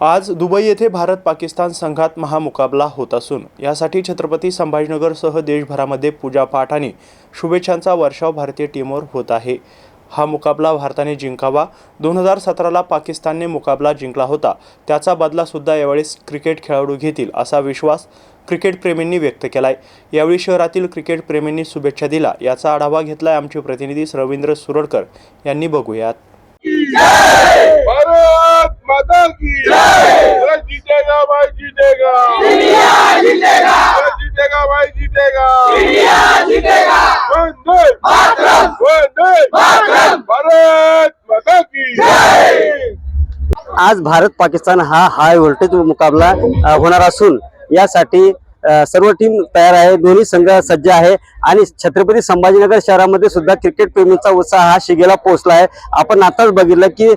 आज दुबई येथे भारत पाकिस्तान संघात महामुकाबला होत असून यासाठी छत्रपती संभाजीनगरसह देशभरामध्ये पूजापाठ आणि शुभेच्छांचा वर्षाव भारतीय टीमवर होत आहे. हा मुकाबला भारताने जिंकावा. दोन हजार सतराला पाकिस्तानने मुकाबला जिंकला होता. त्याचा बदलासुद्धा यावेळेस क्रिकेट खेळाडू घेतील असा विश्वास क्रिकेटप्रेमींनी व्यक्त केला आहे यावेळी शहरातील क्रिकेटप्रेमींनी शुभेच्छा दिला याचा आढावा घेतलाय आमचे प्रतिनिधी रवींद्र सुरडकर. यांनी बघूयात. भारत! माता की। जीतेगा भाई जीतेगा। इंडिया जीतेगा। जीतेगा भाई जीतेगा। वंदे वंदे भारत माता की। आज भारत पाकिस्तान हा हाय व्होल्टेज मुकाबला होणार असून यासाठी सर्व टीम तयार आहे. दोन्ही संघ सज्ज आहे. आणि छत्रपती संभाजीनगर शहरामध्ये सुद्धा क्रिकेट प्रेमींचा उत्साह हा शिगेला पोहोचला आहे आपण आताच बघितलं की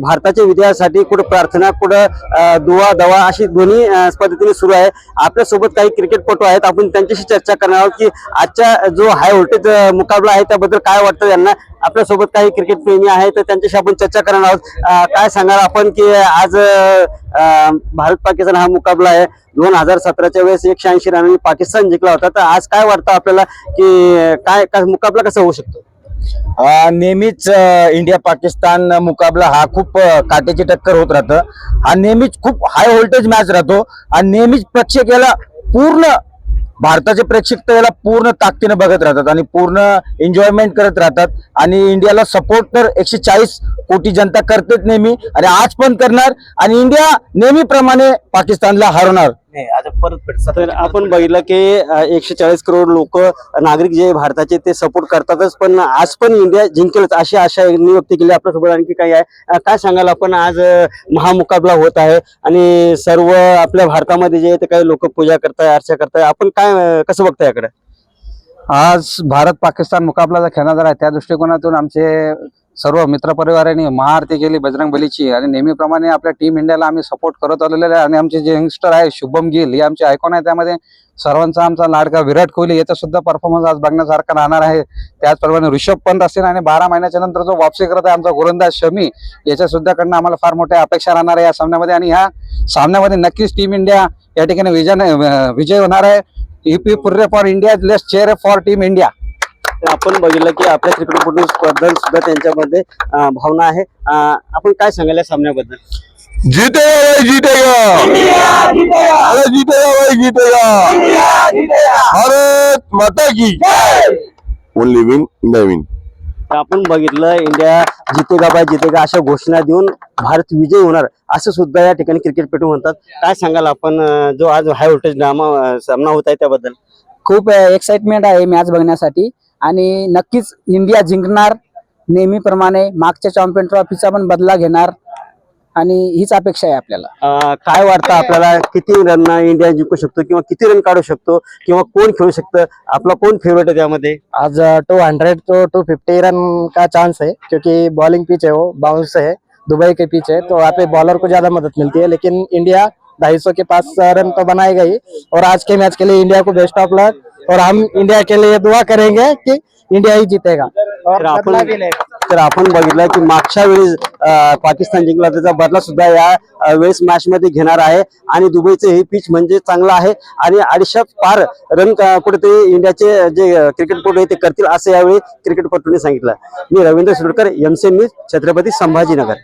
भारताच्या विजयासाठी कुठं प्रार्थना कुठं दुवा दवा अशी दोन्ही पद्धतीने सुरू आहे. आपल्यासोबत काही क्रिकेटपटू आहेत. आपण त्यांच्याशी चर्चा करणार आहोत की आजच्या जो हाय व्होल्टेज मुकाबला आहे त्याबद्दल काय वाटतं यांना? आपल्यासोबत काही क्रिकेट प्रेमी आहेत तर त्यांच्याशी आपण चर्चा करणार आहोत. काय सांगाल आपण की आज भारत पाकिस्तान हा मुकाबला आहे. दोन हजार सतराच्या वेळेस एकशे ऐंशी रनांनी पाकिस्तान जिंकला होता. तर आज काय वाटतं आपल्याला की काय काय मुकाबला कसा होऊ शकतो? नेहमीच इंडिया पाकिस्तान मुकाबला हा खूप काट्याची टक्कर होत राहतं. हा नेहमीच खूप हाय व्होल्टेज मॅच राहतो. आणि नेहमीच प्रेक्षक याला पूर्ण भारताचे प्रेक्षक तर याला पूर्ण ताकदीनं बघत राहतात आणि पूर्ण एन्जॉयमेंट करत राहतात. आणि इंडियाला सपोर्ट तर एकशे चाळीस कोटी जनता करतेच नेहमी. आणि आज पण करणार. आणि इंडिया नेहमीप्रमाणे पाकिस्तानला हरवणार. तर आपण बघितलं की एकशे चाळीस करोड लोक नागरिक जे भारताचे ते सपोर्ट करतातच पण आज पण इंडिया जिंकेलच अशी आशा व्यक्त केली. आपल्यासोबत आणखी काही आहे. काय सांगाल आपण? आज महामुकाबला होत आहे आणि सर्व आपल्या भारतामध्ये जे ते काही लोक पूजा करताय अर्चा करताय. आपण काय कसं बघताय याकडे? आज भारत पाकिस्तान मुकाबला जर खेळणार आहे त्या दृष्टिकोनातून आमचे सर्व मित्रपरिवाराने महाआरती केली बजरंग बलीची. आणि नेहमीप्रमाणे आपल्या टीम इंडियाला आम्ही सपोर्ट करत आलेले आहे. आणि आमचे जे यंगस्टर आहे शुभम गिल हे आमचे आयकॉन आहे. त्यामध्ये सर्वांचा आमचा लाडका विराट कोहली याचा सुद्धा परफॉर्मन्स आज बघण्यासारखा राहणार आहे. त्याचप्रमाणे ऋषभ पंत असेल आणि बारा महिन्याच्या नंतर जो वापसी करत आहे आमचा गोलंदाज शमी याच्या सुद्धाकडनं आम्हाला फार मोठ्या अपेक्षा राहणार आहे या सामन्यामध्ये. आणि ह्या सामन्यामध्ये नक्कीच टीम इंडिया या ठिकाणी विजय विजय होणार आहे. Hip hurray for India let's cheer for team India तर आपण बघितलं की आपल्या क्रिकेटपटू बद्दल सुद्धा त्यांच्यामध्ये भावना आहे. आपण काय सांगाल या सामन्याबद्दल? जीतेगा भाई जीतेगा. भारत जीतेगा भाई जीतेगा. भारत माता की. ओनली विन नवीन आपण बघितलं इंडिया जितेगा बाय जितेगा अशा घोषणा देऊन भारत विजय होणार असं सुद्धा या ठिकाणी क्रिकेटपटू म्हणतात. काय सांगाल आपण जो आज हाय व्होल्टेज ड्रामा सामना होत आहे त्याबद्दल? खूप एक्साइटमेंट आहे मॅच बघण्यासाठी. आणि नक्कीच इंडिया जिंकणार. नेहमीप्रमाणे मागच्या चॅम्पियन ट्रॉफीचा पण बदला घेणार. आणि हीच अपेक्षा आहे आपल्याला. काय वाटतं आपल्याला? किती रन इंडिया जिंकू शकतो किंवा किती रन काढू शकतो किंवा कोण खेळू शकतं? आपला कोण फेवरेट आहे त्यामध्ये? आज टू हंड्रेड तो टू फिफ्टी रन का चांस है क्योंकि बॉलिंग पिच है वो बाउंस है दुबई के पिच है तो वहाँ पे बॉलर को ज्यादा मदद मिलती है. लेकिन इंडिया ढाई सौ के पास रन तो बनाएगा ही. और आज के मैच के लिए इंडिया को बेस्ट ऑफ लक और हम इंडिया के लिए दुआ करेंगे कि इंडिया ही जीतेगा। और तर आपण तर बघितलं की मागच्या वेळेस अं, पाकिस्तान जिंकला त्याचा बदला सुद्धा या वेळेस मॅच मध्ये घेणार आहे. आणि दुबईचं हे पिच म्हणजे चांगलं आहे. आणि अडीचशे पार रन कुठेतरी इंडियाचे जे क्रिकेटपटू आहे ते करतील असं यावेळी क्रिकेटपटूंनी सांगितलं. मी रवींद्र सुरकर एमसीएन न्यूज छत्रपती संभाजीनगर.